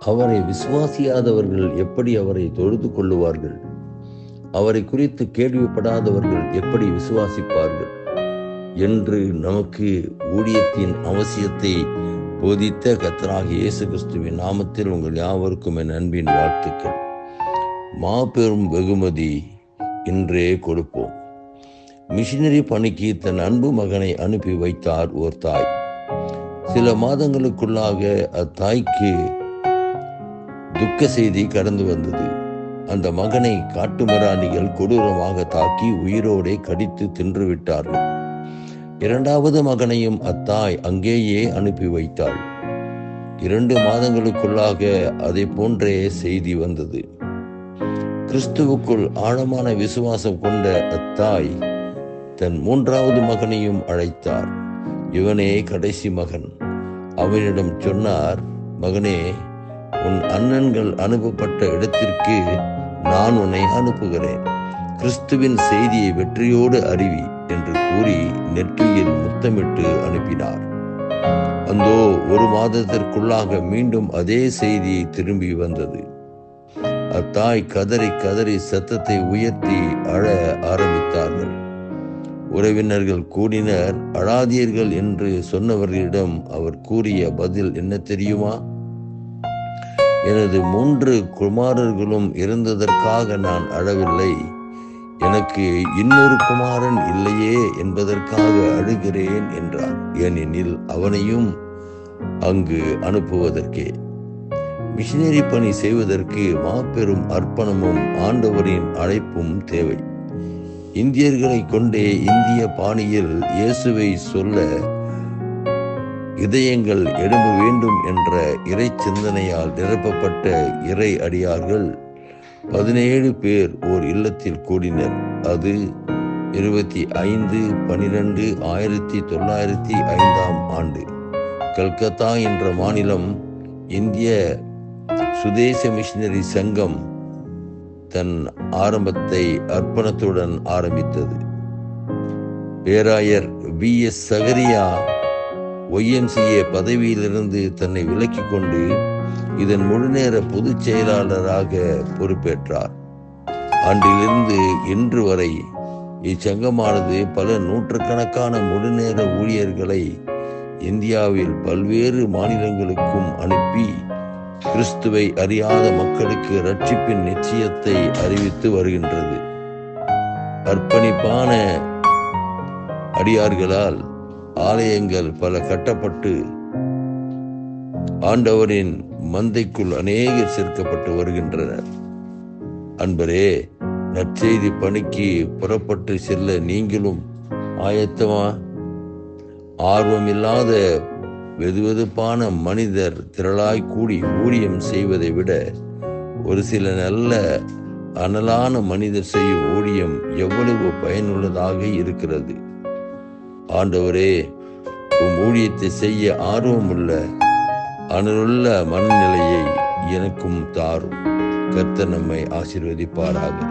அவரை விசுவாசியாதவர்கள் எப்படி அவரை தொழுது கொள்ளுவார்கள்? அவரை குறித்து கேள்விப்படாதவர்கள் எப்படி விசுவாசிப்பார்கள்? என்று நமக்கு ஊழியத்தின் அவசியத்தை போதித்த கத்தராக இயேசு கிறிஸ்துவின் நாமத்தில் உங்கள் யாவருக்கும் என் அன்பின் வாழ்த்துக்கள். மாபெரும் வெகுமதி இன்றே கொடுப்போம். மிஷினரி பணிக்கு தன் அன்பு மகனை அனுப்பி வைத்தார் ஒரு தாய். சில மாதங்களுக்குள்ளாக அத்தாய்க்கு துக்க செய்தி கடந்து வந்தது. அந்த மகனை காட்டுமிராணிகள் கொடூரமாக தாக்கி உயிரோடே கடித்து தின்று விட்டார்கள். இரண்டாவது மகனையும் அத்தாய் அங்கேயே அனுப்பி வைத்தாள். இரண்டு மாதங்களுக்குள்ளாக அதை போன்றே செய்தி வந்தது. கிறிஸ்துவுக்குள் ஆழமான விசுவாசம் கொண்ட அத்தாய் தன் மூன்றாவது மகனையும் அழைத்தார். இவனே கடைசி மகன். அவனிடம் சொன்னார் மகனே உன் அண்ணன்கள் அனுப்பப்பட்ட இடத்திற்கு நான் உன்னை அனுப்புகிறேன். கிறிஸ்துவின் செய்தியை வெற்றியோடு அறிவி என்று கூறி நெற்றியில் முத்தமிட்டு அனுப்பினார். அந்தோ ஒரு மாதத்திற்குள்ளாக மீண்டும் அதே செய்தி திரும்பி வந்தது. அத்தாய் கதறி கதறி சத்தத்தை உயர்த்தி அழ ஆரம்பித்தார்கள். உறவினர்கள் கூடினர். அழாதீர்கள் என்று சொன்னவர்களிடம் அவர் கூறிய பதில் என்ன தெரியுமா? எனது மூன்று குமாரர்களும் இருந்ததற்காக நான் அழவில்லை. எனக்கு இன்னொரு குமாரன் இல்லையே என்பதற்காக அழுகிறேன் என்றார் ஏனெனில் அவனையும் அங்கு அனுப்புவதற்கே. மிஷினரி பணி செய்வதற்கு மாபெரும் அர்ப்பணமும் ஆண்டவரின் அழைப்பும் தேவை. இந்தியர்களை கொண்டே இந்திய பாணியில் இயேசுவை சொல்ல இதயங்கள் எழும்ப வேண்டும் என்ற இறை சிந்தனையால் நிரப்பப்பட்ட இறை அடியார்கள் பதினேழு பேர் ஓர் இல்லத்தில் கூடினர். அது இருபத்தி ஐந்து பனிரெண்டு ஆயிரத்தி தொள்ளாயிரத்தி ஐந்தாம் ஆண்டு. கல்கத்தா என்ற மாநிலம் இந்திய சுதேச மிஷினரி சங்கம் தன் ஆரம்பத்தை அர்ப்பணத்துடன் ஆரம்பித்தது. பேராயர் வி எஸ் சகரியா ஒய்எம்சிஏ பதவியிலிருந்து தன்னை விலக்கிக் கொண்டு இதன் முழுநேர பொதுச் செயலாளராக பொறுப்பேற்றார். அன்றிலிருந்து இன்று வரை இச்சங்கமானது பல நூற்றுக்கணக்கான முழுநேர ஊழியர்களை இந்தியாவில் பல்வேறு மாநிலங்களுக்கும் அனுப்பி கிறிஸ்துவை அறியாத மக்களுக்கு ரட்சிப்பின் நிச்சயத்தை அறிவித்து வருகின்றது. அர்ப்பணிப்பான அடியார்களால் ஆலயங்கள் பல கட்டப்பட்டு ஆண்டவரின் மந்தைக்குள் அநேகர் சேர்க்கப்பட்டு வருகின்றனர் அன்பரே நற்செய்தி பணிக்கு புறப்பட்டு செல்ல நீங்களும் ஆயத்தமா? ஆர்வம் இல்லாத வெதுவெதுப்பான மனிதர் திரளாய் கூடி ஊழியம் செய்வதை விட ஒரு சில நல்ல அனலான மனிதர் செய்யும் ஊழியம் எவ்வளவு பயனுள்ளதாக இருக்கிறது? ஆண்டவரே உம் ஊழியத்தை செய்ய ஆர்வமுள்ள அனலுள்ள மனநிலையை எனக்கும் தாரும். கர்த்தர் நம்மை ஆசீர்வதிப்பாராக.